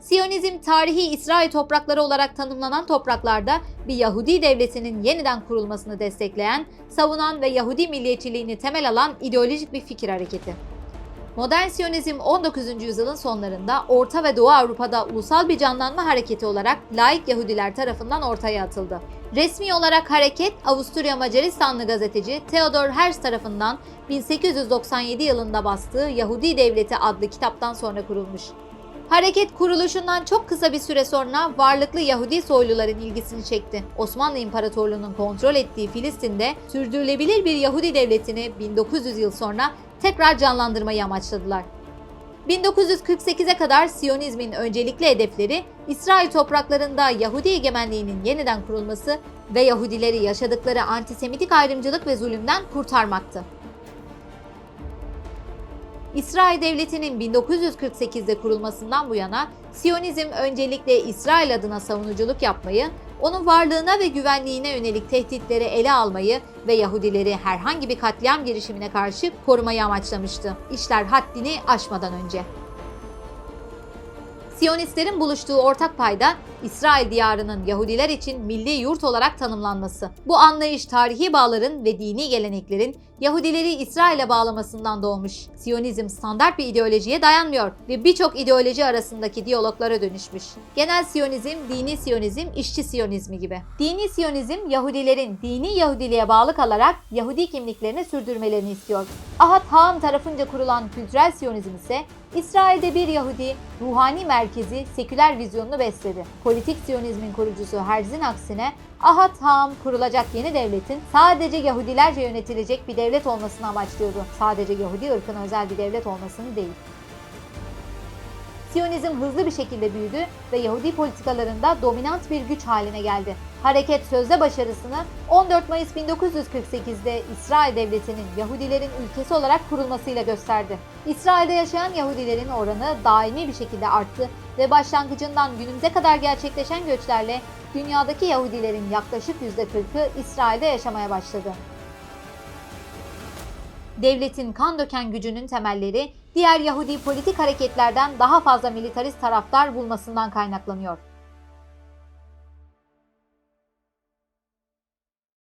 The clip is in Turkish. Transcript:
Siyonizm tarihi İsrail toprakları olarak tanımlanan topraklarda bir Yahudi devletinin yeniden kurulmasını destekleyen, savunan ve Yahudi milliyetçiliğini temel alan ideolojik bir fikir hareketi. Modern Siyonizm 19. yüzyılın sonlarında Orta ve Doğu Avrupa'da ulusal bir canlanma hareketi olarak laik Yahudiler tarafından ortaya atıldı. Resmi olarak hareket Avusturya Macaristanlı gazeteci Theodor Herzl tarafından 1897 yılında bastığı Yahudi Devleti adlı kitaptan sonra kurulmuş. Hareket kuruluşundan çok kısa bir süre sonra varlıklı Yahudi soyluların ilgisini çekti. Osmanlı İmparatorluğu'nun kontrol ettiği Filistin'de sürdürülebilir bir Yahudi devletini 1900 yıl sonra tekrar canlandırmayı amaçladılar. 1948'e kadar Siyonizmin öncelikli hedefleri İsrail topraklarında Yahudi egemenliğinin yeniden kurulması ve Yahudileri yaşadıkları antisemitik ayrımcılık ve zulümden kurtarmaktı. İsrail Devleti'nin 1948'de kurulmasından bu yana Siyonizm öncelikle İsrail adına savunuculuk yapmayı, onun varlığına ve güvenliğine yönelik tehditleri ele almayı ve Yahudileri herhangi bir katliam girişimine karşı korumayı amaçlamıştı. İşler haddini aşmadan önce. Siyonistlerin buluştuğu ortak payda İsrail diyarının Yahudiler için milli yurt olarak tanımlanması. Bu anlayış tarihi bağların ve dini geleneklerin Yahudileri İsrail'e bağlamasından doğmuş. Siyonizm standart bir ideolojiye dayanmıyor ve birçok ideoloji arasındaki diyaloglara dönüşmüş. Genel Siyonizm, dini Siyonizm, işçi Siyonizmi gibi. Dini Siyonizm, Yahudilerin dini Yahudiliğe bağlı kalarak Yahudi kimliklerini sürdürmelerini istiyor. Ahad Ha'am tarafınca kurulan kültürel Siyonizm ise İsrail'de bir Yahudi, ruhani merkezi, seküler vizyonunu besledi. Politik Siyonizmin kurucusu Herzl'in aksine Ahad Ha'am kurulacak yeni devletin sadece Yahudilerce yönetilecek bir devlet olmasını amaçlıyordu. Sadece Yahudi ırkına özel bir devlet olmasını değil. Siyonizm hızlı bir şekilde büyüdü ve Yahudi politikalarında dominant bir güç haline geldi. Hareket sözde başarısını 14 Mayıs 1948'de İsrail Devleti'nin Yahudilerin ülkesi olarak kurulmasıyla gösterdi. İsrail'de yaşayan Yahudilerin oranı daimi bir şekilde arttı ve başlangıcından günümüze kadar gerçekleşen göçlerle dünyadaki Yahudilerin yaklaşık %40'ı İsrail'de yaşamaya başladı. Devletin kan döken gücünün temelleri diğer Yahudi politik hareketlerden daha fazla militarist taraftar bulmasından kaynaklanıyor.